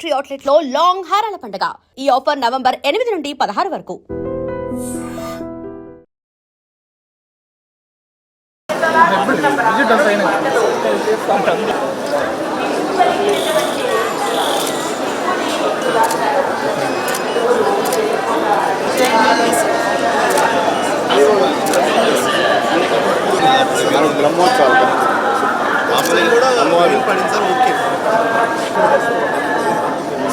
Factory అవుట్లెట్లో long హారాల పండుగ. ఈ ఆఫర్ నవంబర్ ఎనిమిది నుండి పదహారు వరకు. బ్రహ్మోత్సవాలు మామూలుగా కూడా అమ్మవారు పడించారు ఓకే.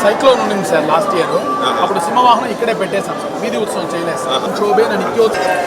సైక్లోన్ ఉండింది సార్ లాస్ట్ ఇయర్ అప్పుడు సింహవాహనం ఇక్కడే పెట్టేశాం సార్ వీధి ఉత్సవం చేయలేదు సార్. శోభేన నిత్యోత్సవం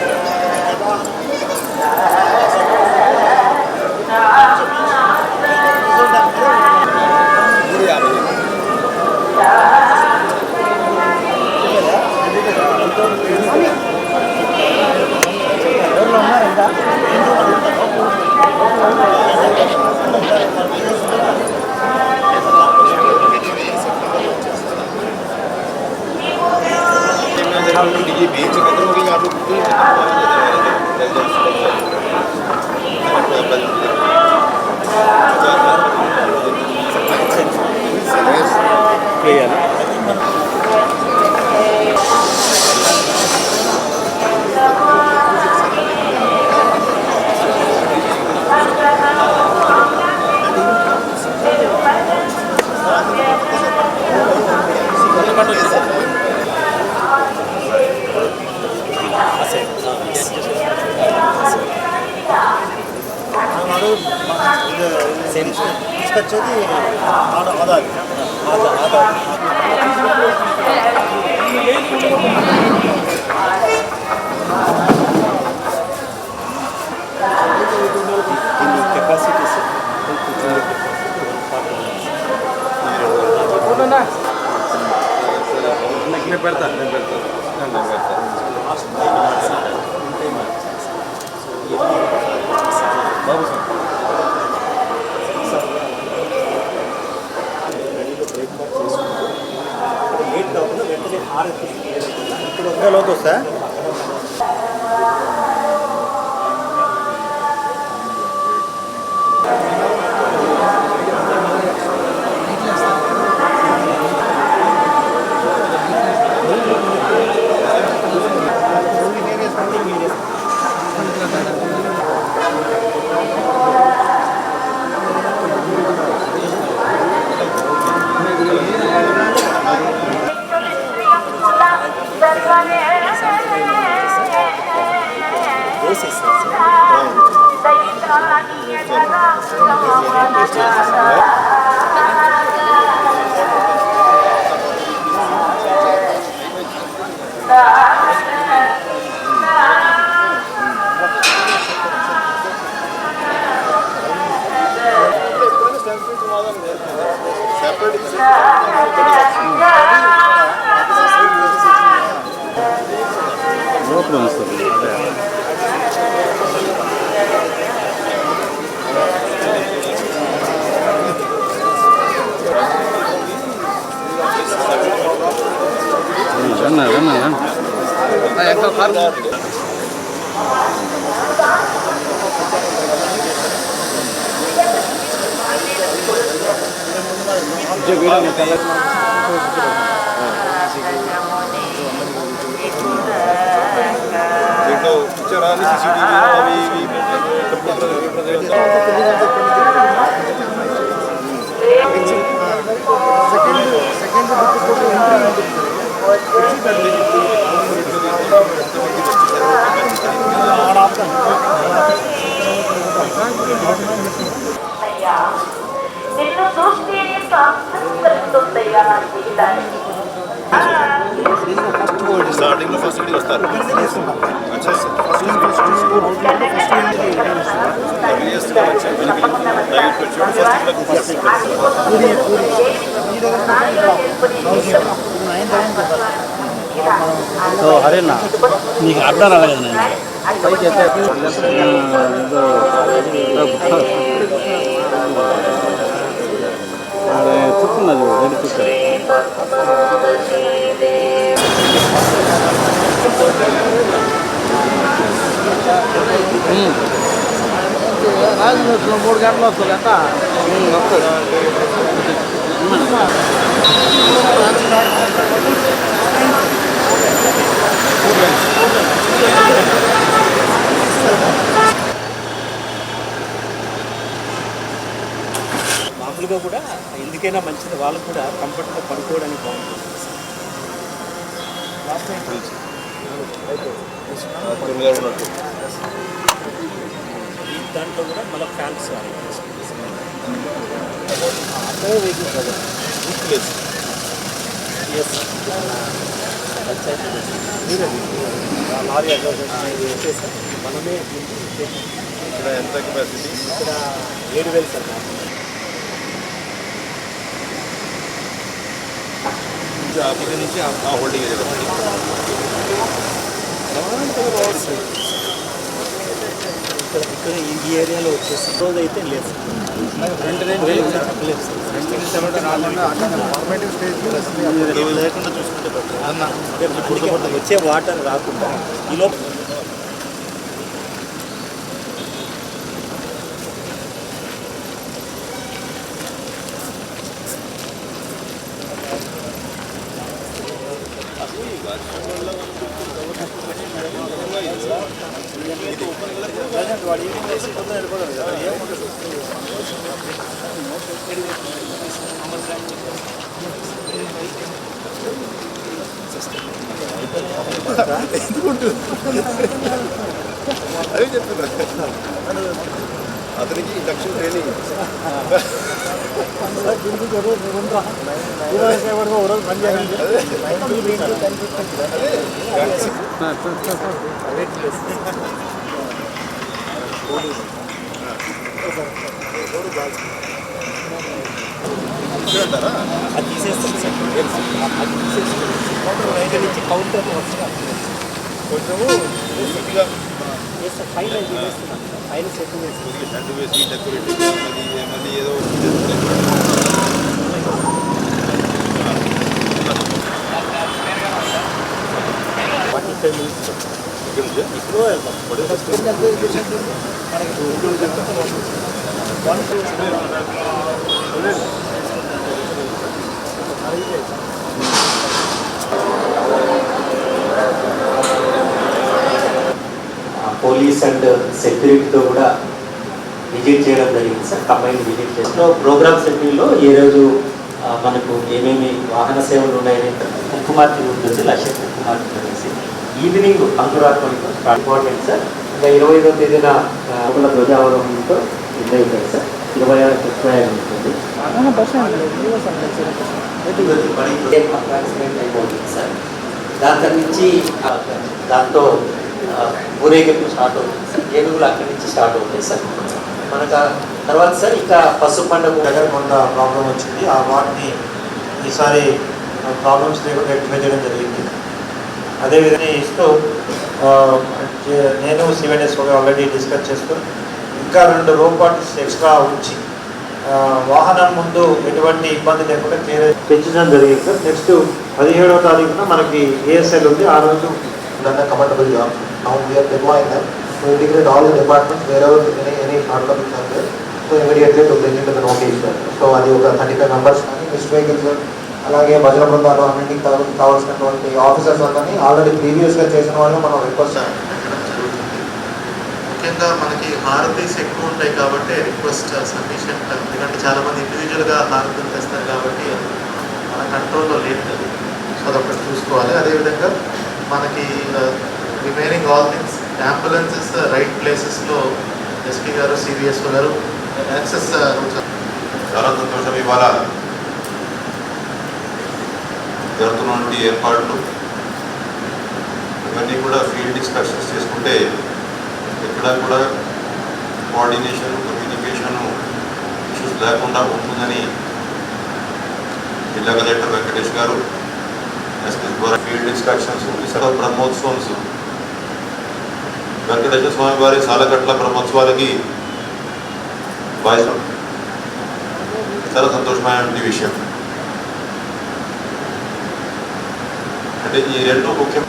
తీసుకొచ్చేది ఆధార్ ఆధార్ కెపాసిటీస్ నేను పెడతాను నేను పెడతాను నేను పెడతాను బాబు సార్ हार इतना लोग वस्ता है కాకుండా వెంటనే ఆర్ఎఫ్ ఇప్పుడు Вот он Jangan, jangan, jangan. teacher and this is the we we the Ah! స్టార్టింగ్లో ఫస్ట్ ఇంటికి వస్తారు అచ్చా సో హరేనా నీకు అర్థం రాలేదు నేను చెప్తున్నది రెడీ చూస్తారు మూడు గంటలు వస్తుంది ఎంత మామూలుగా కూడా ఎందుకైనా మంచిది వాళ్ళకు కూడా కంఫర్ట్గా పడుకోవడానికి బాగుంటుంది. లాస్ట్ టైం దాంట్లో కూడా మళ్ళీ ఫ్యాన్స్ లారీ మనమే ఇక్కడ ఎంత కెపాసిటీ ఇక్కడ ఏడు వేలు సార్ ఇక్కడ నుంచి ఆ హోల్డింగ్ ఏరియా ఇక్కడ ఇక్కడ ఈ ఏరియాలో వచ్చేసి రోజు అయితే లేదు. రెండు రెండు లేదు. సార్ ఏమి లేకుండా చూసుకుంటే better. అంటే మనకి వచ్చే వాటర్ రాకుండా ఈ లోపు అదే. చెప్తున్నా అతనికి లక్ష్యం ట్రైనింగ్ అంటారా అది తీసేస్తాం సార్ అది తీసేస్తాం ఇక్కడ నుంచి కౌంటర్ వస్తారు కొంచెము నీట్గా పైన ఇది పైన సెట్టింగ్ వేసి డెకరేట్ మళ్ళీ మళ్ళీ ఏదో ఇప్పుడు పోలీస్ అండ్ సెక్యూరిటీతో కూడా విజిట్ చేయడం జరిగింది సార్. కంబైన్ విజిట్ చేసిన ప్రోగ్రామ్ సెట్టింగ్లో ఏ రోజు మనకు ఏమేమి వాహన సేవలు ఉన్నాయని కుంకుమార్తె ఉంటుంది లక్ష కుంకుమార్తె అనేసి ఈవినింగ్ అంకురాత్మకతో ఇంపార్టెంట్ సార్. ఇంకా ఇరవై ఐదో తేదీన ఒకళ్ళ ధ్వజావరోహణతో నిర్ణయించారు సార్. ఇరవై ఆరు పుష్పయాగం ఉంటుంది. సార్? దాని నుంచి దాంతో ఊరేగింపు స్టార్ట్ అవుతుంది సార్. ఏనుగులు అక్కడి నుంచి స్టార్ట్ అవుతాయి సార్. మనకు తర్వాత సార్ ఇక పసుపు పండుగ దగ్గర కొంత ప్రాబ్లం వచ్చింది. ఆ వాటిని ఈసారి ప్రాబ్లమ్స్ లేకుండా రెక్టిఫై చేయడం జరిగింది. అదేవిధంగా ఇస్తూ నేను సివెన్ఎస్ ఆల్రెడీ డిస్కస్ చేస్తూ ఇంకా రెండు రోబోట్స్ ఎక్స్ట్రా ఉంచి వాహనం ముందు ఎటువంటి ఇబ్బంది లేకుండా క్లియర్ పెంచడం జరిగింది సార్. నెక్స్ట్ పదిహేడవ తారీఖున మనకి ఏఎస్ఎల్ ఉంది. ఆ రోజు నన్ను కంఫర్టబుల్గా degree all department wherever any problem sir so ఇమీడియట్గా నోట్ చేయండి సార్ సో అది ఒక థర్టీ ఫైవ్ మెంబర్స్ కానీ మిస్ వెహికల్స్ అలాగే భజన బృందాలు అన్నింటికి కావ- కావాల్సినటువంటి ఆఫీసర్స్ అందరినీ ఆల్రెడీ ప్రీవియస్గా చేసిన వాళ్ళు మనం రిక్వెస్ట్ ముఖ్యంగా మనకి హారతీస్ ఎక్కువ ఉంటాయి కాబట్టి రిక్వెస్ట్ సఫిషియంట్ ఎందుకంటే చాలా మంది ఇండివిజువల్గా హారతులు తెస్తారు కాబట్టి మన కంట్రోల్లో లేదు అది. సో అదొకటి చూసుకోవాలి. అదేవిధంగా మనకి remaining all things ambulances right ప్లేసెస్లో ఎస్పీ గారు సిబిఎస్ఓ గారు యాక్సెస్ చాలా సంతోషం ఇవాళ. జరుగుతున్నటువంటి ఏర్పాట్లు ఇవన్నీ కూడా ఫీల్డ్ డిస్కషన్స్ చేసుకుంటే ఎక్కడా కూడా కోఆర్డినేషన్ కమ్యూనికేషన్ ఇష్యూస్ లేకుండా ఉంటుందని జిల్లా కలెక్టర్ వెంకటేష్ గారు ఎస్పీ ద్వారా ఫీల్డ్ డిస్కషన్స్ విశాఖ బ్రహ్మోత్సవంస్ వెంకటేశ్వర స్వామి వారి సాలగట్ల బ్రహ్మోత్సవాలకి బాధ్యత చాలా సంతోషమైనటువంటి విషయం. అంటే ఈ రెండు ముఖ్యం.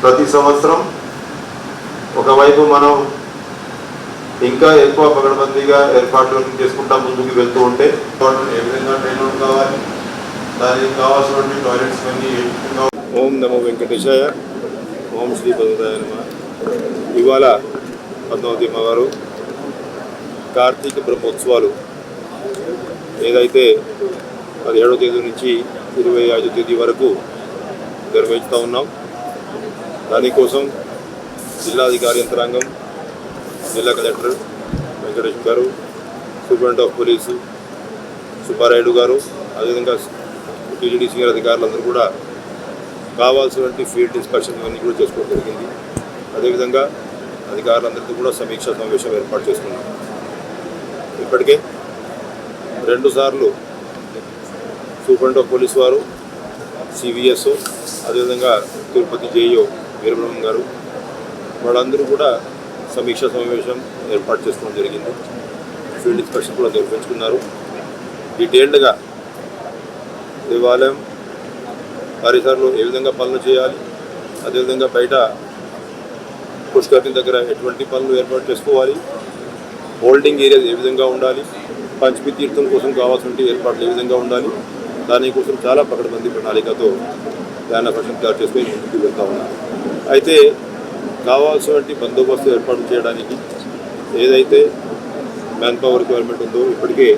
ప్రతి సంవత్సరం ఒకవైపు మనం ఇంకా ఎక్కువ పగడబందీగా ఏర్పాట్లు చేసుకుంటా ముందుకు వెళ్తూ ఉంటే ఏ విధంగా ట్రైన్ కావాలి దానికి కావాల్సినటువంటి టాయిలెట్స్ అన్నీ ఓం నమో వెంకటేశాయ ఓం శ్రీ భగవదాయ నమ. ఇవాళ పద్మావతి అమ్మగారు కార్తీక బ్రహ్మోత్సవాలు ఏదైతే పదిహేడవ తేదీ నుంచి ఇరవై ఐదో తేదీ వరకు నిర్వహిస్తూ ఉన్నాం. దానికోసం జిల్లాధికారి యంత్రాంగం జిల్లా కలెక్టర్ వెంకటేష్ గారు సూపరింటెండెంట్ ఆఫ్ పోలీసు సుబ్బారాయుడు గారు అదేవిధంగా టీజీడీ సీనియర్ అధికారులందరూ కూడా కావాల్సినటువంటి ఫీల్డ్ ఇన్స్పెక్షన్ ఇవన్నీ కూడా చేసుకోవడం జరిగింది. అదేవిధంగా అధికారులందరితో కూడా సమీక్ష సమావేశం ఏర్పాటు చేసుకున్నాం. ఇప్పటికే రెండుసార్లు సూపరింటెండెంట్ ఆఫ్ పోలీస్ వారు సివిఎస్ అదేవిధంగా తిరుపతి జేయో వీరబ్రహ్మం గారు వాళ్ళందరూ కూడా సమీక్షా సమావేశం ఏర్పాటు చేసుకోవడం జరిగింది. ఫీల్డ్ ఇన్స్పెక్షన్ కూడా నిర్వహించుకున్నారు. డీటెయిల్డ్గా దేవాలయం పరిసరాలు ఏ విధంగా పనులు చేయాలి అదేవిధంగా బయట పుష్కరిణి దగ్గర ఎటువంటి పనులు ఏర్పాటు చేసుకోవాలి హోల్డింగ్ ఏరియా ఏ విధంగా ఉండాలి పంచమి తీర్థం కోసం కావాల్సిన ఏర్పాట్లు ఏ విధంగా ఉండాలి దానికోసం చాలా పకడ్బందీ ప్రణాళికతో ప్లాన్ ఫంక్షన్ తయారు చేసుకొని ముందుకు వెళ్తా ఉన్నారు అయితే కావాల్సినటువంటి బందోబస్తు ఏర్పాటు చేయడానికి ఏదైతే మ్యాన్ పవర్ రిక్వైర్మెంట్ ఉందో ఇప్పటికే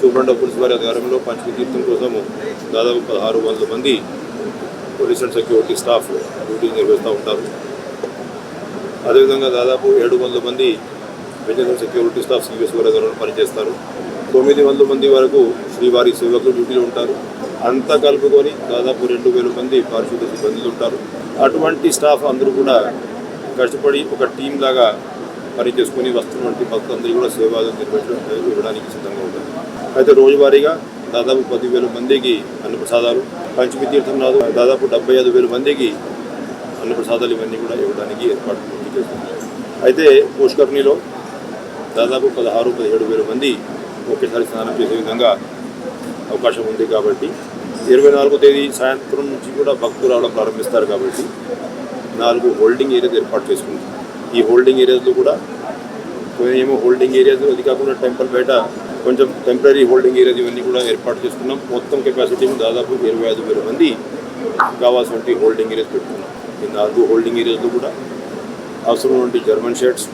సూపరింటెండెంట్ పోలీస్ వారి ఆధ్వర్యంలో పంచమి తీర్థం కోసము దాదాపు పదహారు వందల మంది police and security staff duty నిర్వహిస్తూ ఉంటారు. అదేవిధంగా దాదాపు ఏడు వందల మంది విజిలెన్స్ సెక్యూరిటీ స్టాఫ్ సివిఎస్ వారి ఆధ్వర్యంలో పనిచేస్తారు. తొమ్మిది వందల మంది వరకు శ్రీవారి సేవకులు డ్యూటీలో ఉంటారు. అంతా కలుపుకొని దాదాపు రెండు వేల మంది పారిశుద్ధ సిబ్బందులు ఉంటారు. అటువంటి స్టాఫ్ అందరూ కూడా కష్టపడి ఒక టీం లాగా పని చేసుకుని వస్తున్నటువంటి భక్తులందరూ కూడా సేవలు నిర్వహించడం ఇవ్వడానికి సిద్ధంగా ఉంటారు. అయితే రోజువారీగా దాదాపు పదివేల మందికి అన్నప్రసాదాలు పంచమి తీర్థం నాదు దాదాపు డెబ్బై ఐదు వేల మందికి అన్నప్రసాదాలు ఇవన్నీ కూడా ఇవ్వడానికి ఏర్పాటు పూర్తి చేస్తున్నారు. అయితే పుష్కర్ణిలో దాదాపు పదహారు పదిహేడు వేల మంది ఒకేసారి స్నానం చేసే విధంగా అవకాశం ఉంది కాబట్టి ఇరవై నాలుగో తేదీ సాయంత్రం నుంచి కూడా భక్తులు రావడం ప్రారంభిస్తారు కాబట్టి నాలుగు హోల్డింగ్ ఏరియాస్ ఏర్పాటు చేసుకుంటాం. ఈ హోల్డింగ్ ఏరియాస్లో కూడా ఏమో హోల్డింగ్ ఏరియాస్ అది కాకుండా టెంపుల్ బయట కొంచెం టెంపరీ హోల్డింగ్ ఏరియాస్ ఇవన్నీ కూడా ఏర్పాటు చేసుకున్నాం. మొత్తం కెపాసిటీ దాదాపు ఇరవై ఐదు వేల మంది కావాల్సినటువంటి హోల్డింగ్ ఏరియాస్ పెట్టుకున్నాం. ఈ నాలుగు హోల్డింగ్ ఏరియాస్లో కూడా అవసరమైనటువంటి జర్మన్ షర్ట్స్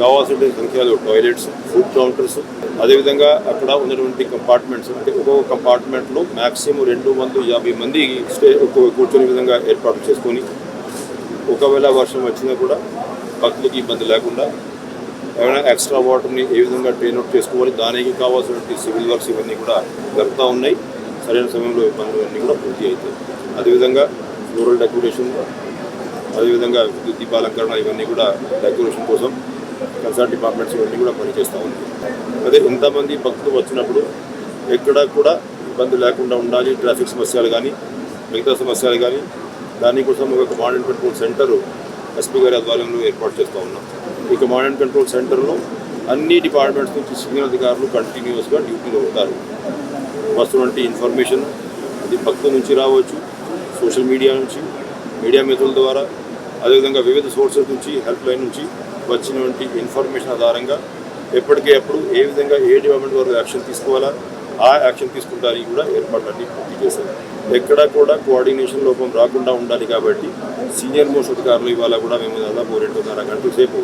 కావాల్సిన సంఖ్యలో టాయిలెట్స్ ఫుడ్ కౌంటర్స్ అదేవిధంగా అక్కడ ఉన్నటువంటి కంపార్ట్మెంట్స్ అంటే ఒక్కొక్క కంపార్ట్మెంట్లో మ్యాక్సిమం రెండు వందల యాభై మంది స్టే కూర్చొని విధంగా ఏర్పాటు చేసుకొని ఒకవేళ వర్షం వచ్చినా కూడా భక్తులకు ఇబ్బంది లేకుండా ఏమైనా ఎక్స్ట్రా వాటర్ని ఏ విధంగా ట్రైన్ అవుట్ చేసుకోవాలి దానికి కావాల్సినటువంటి సివిల్ వర్క్స్ ఇవన్నీ కూడా జరుగుతూ ఉన్నాయి. సరైన సమయంలో ఇబ్బందులు పనులు అన్నీ కూడా పూర్తి అవుతాయి. అదేవిధంగా ఫ్లోరల్ డెకరేషన్ అదేవిధంగా విద్యుత్ దీపాలంకరణ ఇవన్నీ కూడా డెకరేషన్ కోసం కన్సర్న్ డిపార్ట్మెంట్స్ ఇవన్నీ కూడా పనిచేస్తూ ఉన్నాయి అదే ఇంతమంది భక్తులు వచ్చినప్పుడు ఎక్కడ కూడా ఇబ్బంది లేకుండా ఉండాలి ట్రాఫిక్ సమస్యలు కానీ మిగతా సమస్యలు కానీ. దానికోసం ఒక command and control centre SP గారి ఆధ్వర్యంలో ఏర్పాటు చేస్తూ ఉన్నాం. ఈ కమాండ్ అండ్ కంట్రోల్ సెంటర్లో అన్ని డిపార్ట్మెంట్స్ నుంచి సీనియర్ అధికారులు కంటిన్యూస్గా డ్యూటీలో ఉంటారు. వస్తున్నటువంటి ఇన్ఫర్మేషన్ అది భక్తుల నుంచి రావచ్చు సోషల్ మీడియా నుంచి మీడియా మిత్రుల ద్వారా అదేవిధంగా వివిధ సోర్సెస్ నుంచి హెల్ప్ లైన్ నుంచి వచ్చినటువంటి ఇన్ఫర్మేషన్ ఆధారంగా ఎప్పటికే అప్పుడు ఏ విధంగా ఏ డిపార్ట్మెంట్ వారు యాక్షన్ తీసుకోవాలా ఆ యాక్షన్ తీసుకుంటానికి కూడా ఏర్పాట్లన్నీ పూర్తి చేశారు. ఎక్కడా కూడా కోఆర్డినేషన్ లోపం రాకుండా ఉండాలి కాబట్టి సీనియర్ మోస్ట్ అధికారులు ఇవాళ కూడా మేము దాదాపు రెండున్నర గంటల సేపు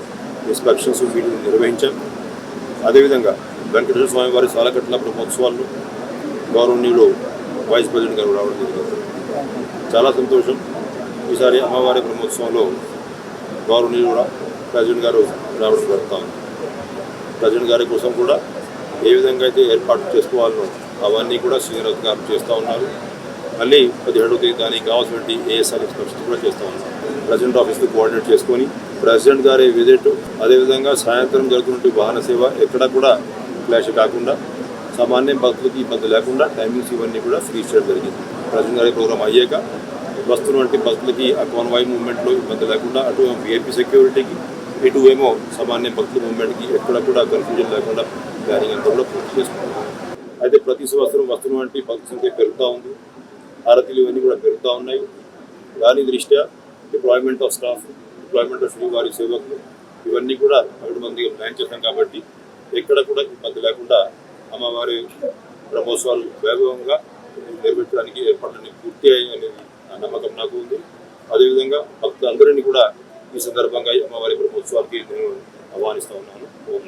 ఇన్స్పెక్షన్స్ మీటింగ్ నిర్వహించాం. అదేవిధంగా వెంకటేశ్వర స్వామి వారి సాలకట్ల బ్రహ్మోత్సవాల్లో గౌరవనీయులు వైస్ ప్రెసిడెంట్ గారు రావడం జరిగింది. చాలా సంతోషం. ఈసారి అమ్మవారి బ్రహ్మోత్సవంలో గౌరవనీయులు ప్రజెంట్ గారు రావడం జరుగుతూ ఉంది. ప్రజెంట్ గారి కోసం కూడా ఏ విధంగా అయితే ఏర్పాటు చేసుకోవాలనో అవన్నీ కూడా శ్రీనివాస్ గారు చేస్తూ ఉన్నారు. మళ్ళీ పదిహేడవ తేదీ దానికి కావాల్సినటువంటి ఏఎస్ఆర్ ఇన్స్పెక్షన్ కూడా చేస్తూ ఉన్నారు. ప్రెసిడెంట్ ఆఫీస్కి కోఆర్డినేట్ చేసుకొని ప్రెసిడెంట్ గారి విజిట్ అదేవిధంగా సాయంత్రం జరుగుతున్నటువంటి వాహన సేవ ఎక్కడ కూడా క్లాష్ కాకుండా సామాన్య భక్తులకి ఇబ్బంది లేకుండా టైమింగ్స్ ఇవన్నీ కూడా ఫ్రీ చేయడం జరిగింది. ప్రజెంట్ గారి ప్రోగ్రామ్ అయ్యాక వస్తున్నటువంటి భక్తులకి ఆ కాన్వాయ్ మూవ్మెంట్లో ఇబ్బంది లేకుండా అటు విఐపి సెక్యూరిటీకి ఇటు ఏమో సామాన్య భక్తుల మూమెంట్కి ఎక్కడ కూడా కన్ఫ్యూజన్ లేకుండా ప్లానింగ్ అంతా కూడా పూర్తి చేసుకుంటున్నాం అయితే ప్రతి సంవత్సరం వస్తున్నటువంటి భక్తుల సంఖ్య పెరుగుతూ ఉంది. హారతీలు ఇవన్నీ కూడా పెరుగుతూ ఉన్నాయి. దాని దృష్ట్యా deployment of staff deployment of శ్రీవారి సేవకులు ఇవన్నీ కూడా పన్నెండు మందిగా ప్లాన్ చేస్తాం కాబట్టి ఎక్కడ కూడా ఇబ్బంది లేకుండా అమ్మవారి బ్రహ్మోత్సవాలు వైభవంగా నెరవేర్చడానికి ఏర్పాట్లన్నీ పూర్తి అయ్యాయి అనేది నమ్మకం నాకు ఉంది. అదేవిధంగా భక్తులందరినీ కూడా ఈ సందర్భంగా ఈ అమ్మవారి బ్రహ్మోత్సవానికి నేను ఆహ్వానిస్తా ఉన్నాను. ఓం